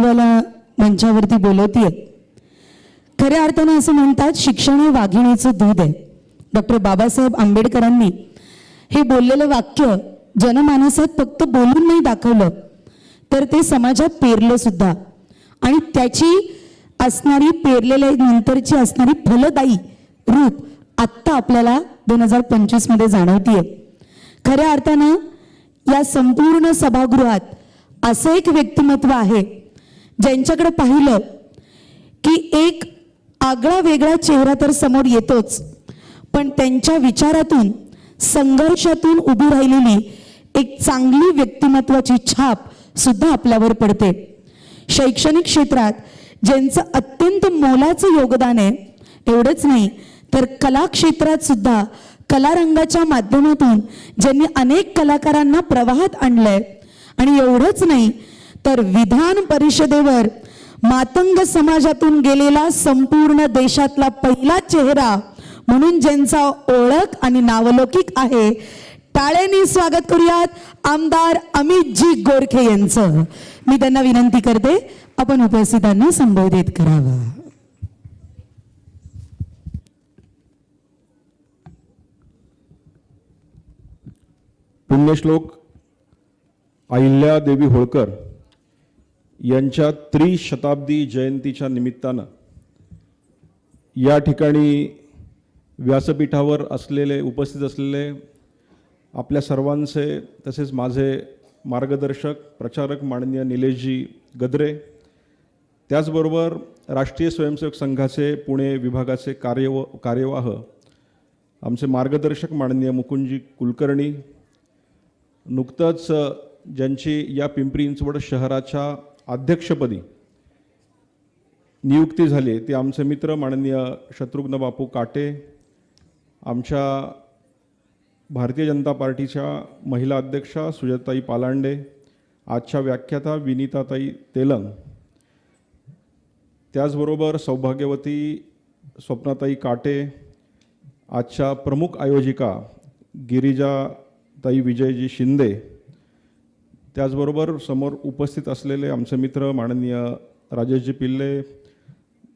व्यक्तिमत्वाला मंचावरती बोलवतीये. खऱ्या अर्थानं असं म्हणतात शिक्षण हे वाघिणीचं दूध आहे. डॉक्टर बाबासाहेब आंबेडकरांनी हे बोललेलं वाक्य जनमानसात फक्त बोलून नाही दाखवलं तर ते समाजात पेरलं सुद्धा. आणि त्याची असणारी पेरलेल्या नंतरची असणारी फलदायी रूप आत्ता आपल्याला दोन हजार पंचवीसमध्ये जाणवतीये. खऱ्या अर्थानं या संपूर्ण सभागृहात असं एक व्यक्तिमत्व आहे ज्यांच्याकडे पाहिलं की एक आगळा वेगळा चेहरा तर समोर येतोच पण त्यांच्या विचारातून संघर्षातून उभी राहिलेली एक चांगली व्यक्तिमत्वाची छाप सुद्धा आपल्यावर पडते. शैक्षणिक क्षेत्रात ज्यांचं अत्यंत मोलाचं योगदान आहे एवढंच नाही तर कला क्षेत्रात सुद्धा कलारंगाच्या माध्यमातून ज्यांनी अनेक कलाकारांना प्रवाहात आणलंय आणि एवढंच नाही तर विधान परिषदेवर मातंग समाजातून गेलेला संपूर्ण देशातला पहिला चेहरा म्हणून ज्यांचा ओळख आणि नावलौकिक आहे टाळ्यांनी स्वागत करूयात आमदार अमितजी गोरखे यांचं. मी त्यांना विनंती करते आपण उपस्थितांना संबोधित करावं. पुण्यश्लोक अहिल्यादेवी होळकर यांच्या त्रिशताब्दी जयंतीच्या निमित्तानं या ठिकाणी व्यासपीठावर असलेले उपस्थित असलेले आपल्या सर्वांचे तसेच माझे मार्गदर्शक प्रचारक माननीय निलेशजी गद्रे त्याचबरोबर राष्ट्रीय स्वयंसेवक संघाचे पुणे विभागाचे कार्यव कार्यवाह आमचे मार्गदर्शक माननीय मुकुंदजी कुलकर्णी नुकतंच ज्यांची या पिंपरी चिंचवड शहराच्या अध्यक्षपदी नियुक्ती झाली ते आमचे मित्र माननीय शत्रुघ्न बापू काटे आमच्या भारतीय जनता पार्टीच्या महिला अध्यक्षा सुजाताई पालांडे आजच्या व्याख्याता विनीताताई तेलंग त्याचबरोबर सौभाग्यवती स्वप्नाताई काटे आजच्या प्रमुख आयोजिका गिरिजाताई विजयजी शिंदे त्याचबरोबर समोर उपस्थित असलेले आमचे मित्र माननीय राजेशजी पिल्ले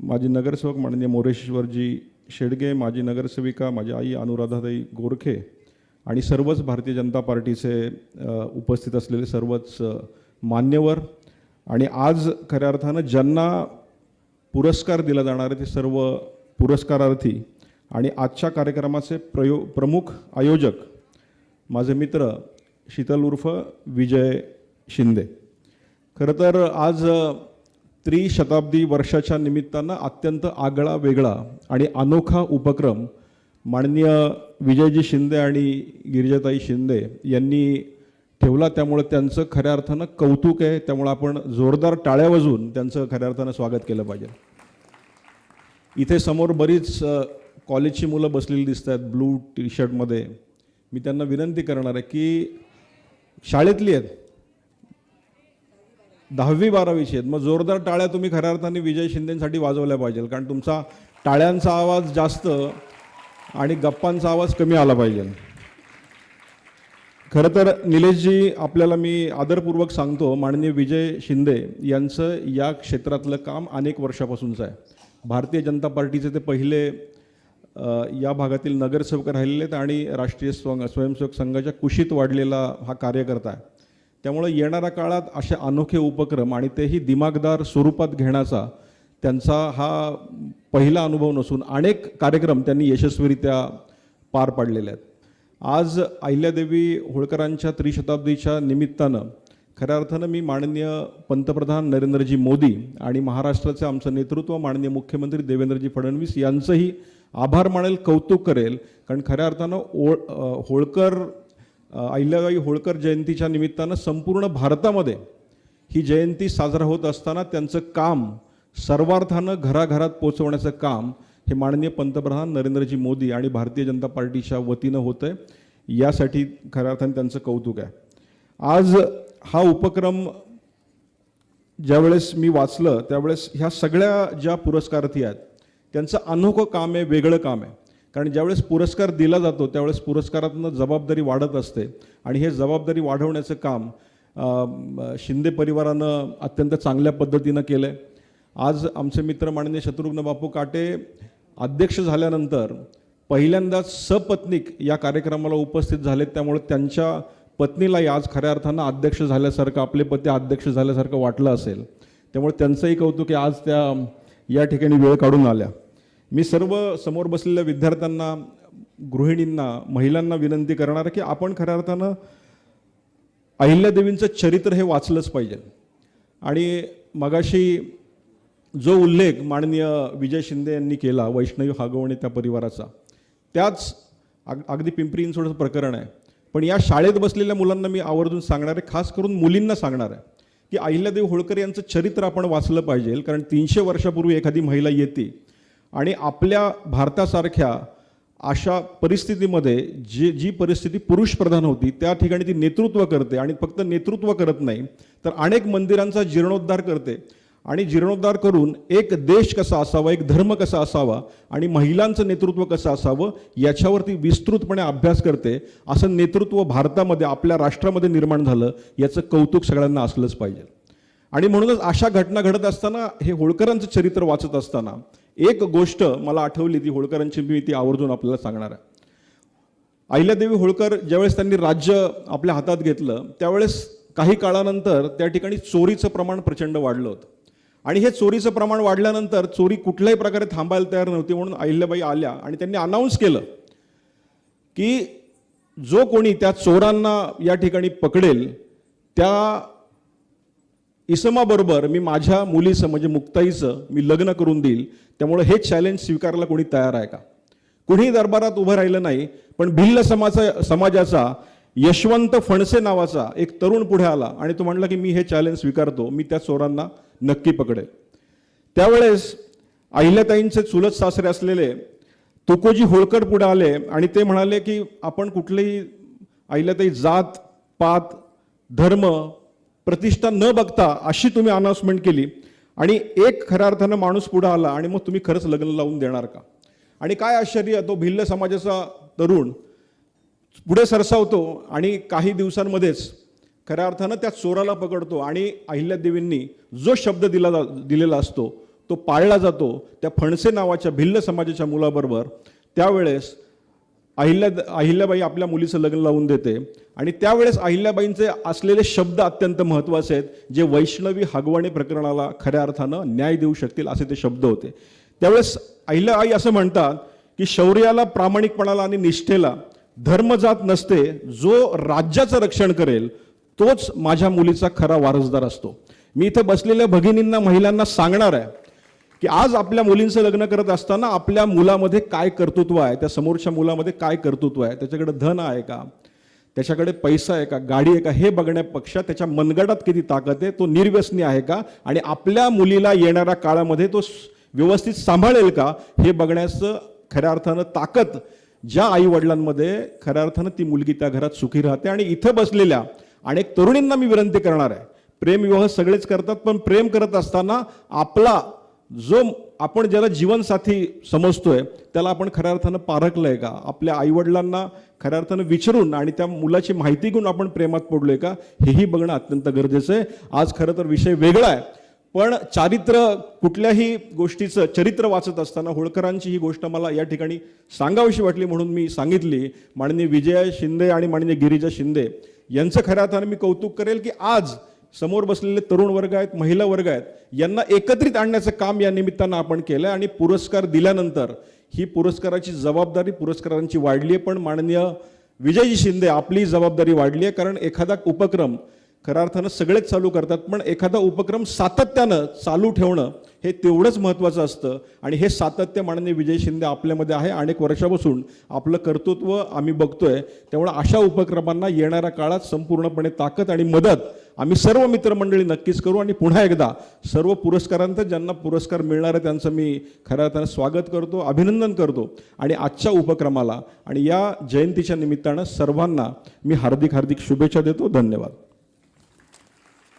माजी नगरसेवक माननीय मोरेश्वरजी शेडगे माजी नगरसेविका माझी आई अनुराधाताई गोरखे आणि सर्वच भारतीय जनता पार्टीचे उपस्थित असलेले सर्वच मान्यवर. आणि आज खऱ्या अर्थानं ज्यांना पुरस्कार दिला जाणार आहे ते सर्व पुरस्कारार्थी आणि आजच्या कार्यक्रमाचे प्रयो प्रमुख आयोजक माझे मित्र शीतल उर्फ विजय शिंदे. खरं तर आज त्रिशताब्दी वर्षाच्या निमित्तानं अत्यंत आगळा वेगळा आणि अनोखा उपक्रम माननीय विजयजी शिंदे आणि गिरिजाताई शिंदे यांनी ठेवला. त्यामुळे त्यांचं खऱ्या अर्थानं कौतुक आहे. त्यामुळे आपण जोरदार टाळ्या वाजून त्यांचं खऱ्या अर्थानं स्वागत केलं पाहिजे. इथे समोर बरीच कॉलेजची मुलं बसलेली दिसत आहेत ब्लू टी शर्टमध्ये मी त्यांना विनंती करणार आहे की शाळेतली आहेत. दहावी बारावीची आहेत. मग जोरदार टाळ्या तुम्ही खऱ्या अर्थाने विजय शिंदेसाठी वाजवल्या पाहिजे कारण तुमचा टाळ्यांचा आवाज जास्त आणि गप्पांचा आवाज कमी आला पाहिजे. खरं तर निलेशजी आपल्याला मी आदरपूर्वक सांगतो माननीय विजय शिंदे यांचं या क्षेत्रातलं काम अनेक वर्षापासूनचं आहे. भारतीय जनता पार्टीचे ते पहिले या भागातील नगरसेवक राहिलेले आहेत आणि राष्ट्रीय स्व स्वयंसेवक संघाच्या कुशीत वाढलेला हा कार्यकर्ता आहे. त्यामुळे येणाऱ्या काळात असे अनोखे उपक्रम आणि तेही दिमागदार स्वरूपात घेण्याचा त्यांचा हा पहिला अनुभव नसून अनेक कार्यक्रम त्यांनी यशस्वीरित्या पार पाडलेले आहेत. आज अहिल्यादेवी होळकरांच्या त्रिशताब्दीच्या निमित्तानं खऱ्या अर्थानं मी माननीय पंतप्रधान नरेंद्रजी मोदी आणि महाराष्ट्राचे आमचं नेतृत्व माननीय मुख्यमंत्री देवेंद्रजी फडणवीस यांचंही आभार मानेल कौतुक करेल. कारण खऱ्या अर्थानं ओळ होळकर अहिल्याबाई होळकर जयंतीच्या निमित्तानं संपूर्ण भारतामध्ये ही जयंती साजरा होत असताना त्यांचं काम सर्वार्थानं घराघरात पोचवण्याचं काम हे माननीय पंतप्रधान नरेंद्रजी मोदी आणि भारतीय जनता पार्टीच्या वतीनं होतं आहे यासाठी खऱ्या अर्थाने त्यांचं कौतुक आहे. आज हा उपक्रम ज्यावेळेस मी वाचलं त्यावेळेस ह्या सगळ्या ज्या पुरस्कारार्थी आहेत त्यांचं अनोखं काम आहे वेगळं काम आहे. कारण ज्यावेळेस पुरस्कार दिला जातो त्यावेळेस पुरस्कारातनं जबाबदारी वाढत असते. आणि हे जबाबदारी वाढवण्याचं काम शिंदे परिवारानं अत्यंत चांगल्या पद्धतीनं केलं आहे आज आमचे मित्र माननीय शत्रुघ्न बापू काटे अध्यक्ष झाल्यानंतर पहिल्यांदाच सपत्नीक या कार्यक्रमाला उपस्थित झालेत. त्यामुळे त्यांच्या पत्नीलाही आज खऱ्या अर्थानं अध्यक्ष झाल्यासारखं आपले पती अध्यक्ष झाल्यासारखं वाटलं असेल. त्यामुळे त्यांचंही कौतुक आहे. आज त्या या ठिकाणी वेळ काढून आल्या. मी सर्व समोर बसलेल्या विद्यार्थ्यांना गृहिणींना महिलांना विनंती करणार आहे की आपण खऱ्या अर्थानं अहिल्यादेवींचं चरित्र हे वाचलंच पाहिजे. आणि मगाशी जो उल्लेख माननीय विजय शिंदे यांनी केला वैष्णवी हागवणे त्या परिवाराचा त्याच अग अगदी पिंपरी चिंचवडचं प्रकरण आहे. पण या शाळेत बसलेल्या मुलांना मी आवर्जून सांगणार आहे खास करून मुलींना सांगणार आहे की अहिल्यादेवी होळकर यांचं चरित्र आपण वाचलं पाहिजे कारण तीनशे वर्षापूर्वी एखादी महिला येते आणि आपल्या भारतासारख्या अशा परिस्थितीमध्ये जी जी परिस्थिती पुरुषप्रधान होती त्या ठिकाणी ती नेतृत्व करते आणि फक्त नेतृत्व करत नाही तर अनेक मंदिरांचा जीर्णोद्धार करते. आणि जीर्णोद्धार करून एक देश कसा असावा एक धर्म कसा असावा आणि महिलांचं नेतृत्व कसं असावं याच्यावरती विस्तृतपणे अभ्यास करते. असं नेतृत्व भारतामध्ये आपल्या राष्ट्रामध्ये निर्माण झालं याचं कौतुक सगळ्यांना असलंच पाहिजे. आणि म्हणूनच अशा घटना घडत असताना हे होळकरांचं चरित्र वाचत असताना एक गोष्ट मला आठवली ती होळकरांची मी ती आवर्जून आपल्याला सांगणार आहे. अहिल्यादेवी होळकर ज्यावेळेस त्यांनी राज्य आपल्या हातात घेतलं त्यावेळेस काही काळानंतर त्या ठिकाणी चोरीचं प्रमाण प्रचंड वाढलं होतं. आणि हे चोरीचं प्रमाण वाढल्यानंतर चोरी कुठल्याही प्रकारे थांबायला तयार नव्हती म्हणून अहिल्याबाई आल्या आणि त्यांनी अनाऊन्स केलं की जो कोणी त्या चोरांना या ठिकाणी पकडेल त्या इसमाबरोबर मी माझ्या मुलीचं म्हणजे मुक्ताईचं मी लग्न करून देईल. त्यामुळे हे चॅलेंज स्वीकारायला कोणी तयार आहे का? कुणीही दरबारात उभं राहिलं नाही पण भिल्ल समाजा समाजाचा यशवंत फणसे नावाचा एक तरुण पुढे आला आणि तो म्हणला की मी हे चॅलेंज स्वीकारतो मी त्या चोरांना नक्की पकडेल. त्यावेळेस अहिल्याताईंचे चुलत सासरे असलेले तुकोजी होळकर पुढे आले आणि ते म्हणाले की आपण कुठलेही अहिल्याताई जात पात धर्म प्रतिष्ठा न बघता अशी तुम्ही अनाउन्समेंट केली. आणि एक खऱ्या अर्थानं माणूस पुढे आला आणि मग तुम्ही खरंच लग्न लावून देणार का? आणि काय आश्चर्य तो भिल्ल समाजाचा तरुण पुढे सरसावतो आणि काही दिवसांमध्येच खऱ्या अर्थानं त्या चोराला पकडतो आणि अहिल्यादेवींनी जो शब्द दिला जा दिलेला असतो तो पाळला जातो त्या फणसे नावाच्या भिल्ल समाजाच्या मुलाबरोबर. त्यावेळेस अहिल्या अहिल्याबाई आपल्या मुलीचं लग्न लावून देते. आणि त्यावेळेस अहिल्याबाईंचे असलेले शब्द अत्यंत महत्त्वाचे आहेत जे वैष्णवी हगवणे प्रकरणाला खऱ्या अर्थानं न्याय देऊ शकतील असे ते शब्द होते. त्यावेळेस अहिल्याबाई असं म्हणतात की शौर्याला प्रामाणिकपणाला आणि निष्ठेला धर्मजात नसते जो राज्याचं रक्षण करेल तोच माझ्या मुलीचा खरा वारसदार असतो. मी इथं बसलेल्या भगिनींना महिलांना सांगणार आहे की आज आपल्या मुलींचं लग्न करत असताना आपल्या मुलामध्ये काय कर्तृत्व आहे? त्या समोरच्या मुलामध्ये काय कर्तृत्व आहे? त्याच्याकडे धन आहे का? त्याच्याकडे पैसा आहे का? गाडी आहे का? हे बघण्यापेक्षा त्याच्या मनगटात किती ताकद आहे? तो निर्व्यसनी आहे का? आणि आपल्या मुलीला येणाऱ्या काळामध्ये तो व्यवस्थित सांभाळेल का? हे बघण्याचं खऱ्या अर्थानं ताकद ज्या आई वडिलांमध्ये खऱ्या अर्थानं ती मुलगी त्या घरात सुखी राहते आणि इथं बसलेल्या अनेक तरुणींना मी विनंती करणार आहे. प्रेमविवाह सगळेच करतात पण प्रेम करत असताना आपला जो आपण ज्याला जीवनसाथी समजतोय त्याला आपण खऱ्या अर्थानं पारखलंय का? आपल्या आईवडिलांना खऱ्या अर्थानं विचारून आणि त्या मुलाची माहिती घेऊन आपण प्रेमात पडलोय का? हेही बघणं अत्यंत गरजेचं आहे. आज खरं तर विषय वेगळा आहे. पण चारित्र कुठल्याही गोष्टीचं चरित्र वाचत असताना होळकरांची ही गोष्ट मला या ठिकाणी सांगावीशी वाटली म्हणून मी सांगितली. माननीय विजया शिंदे आणि माननीय गिरिजा शिंदे यांचं खऱ्या अर्थानं मी कौतुक करेल की आज समोर बसलेले तरुण वर्ग आहेत महिला वर्ग आहेत यांना एकत्रित आणण्याचं काम या निमित्तानं आपण केलं आणि पुरस्कार दिल्यानंतर ही पुरस्काराची जबाबदारी पुरस्कारांची वाढली आहे. पण माननीय विजयजी शिंदे आपली जबाबदारी वाढली आहे कारण एखादा उपक्रम खऱ्या अर्थानं सगळेच चालू करतात पण एखादा उपक्रम सातत्यानं चालू ठेवणं हे तेवढंच महत्त्वाचं असतं आणि हे सातत्य माननीय विजय शिंदे आपल्यामध्ये आहे. अनेक वर्षापासून आपलं कर्तृत्व आम्ही बघतोय त्यामुळे अशा उपक्रमांना येणाऱ्या काळात संपूर्णपणे ताकद आणि मदत आम्ही सर्व मित्रमंडळी नक्कीच करू आणि पुन्हा एकदा सर्व पुरस्कारांत ज्यांना पुरस्कार मिळणार आहे त्यांचं मी खऱ्या अर्थानं स्वागत करतो अभिनंदन करतो. आणि आजच्या उपक्रमाला आणि या जयंतीच्या निमित्तानं सर्वांना मी हार्दिक हार्दिक शुभेच्छा देतो. धन्यवाद.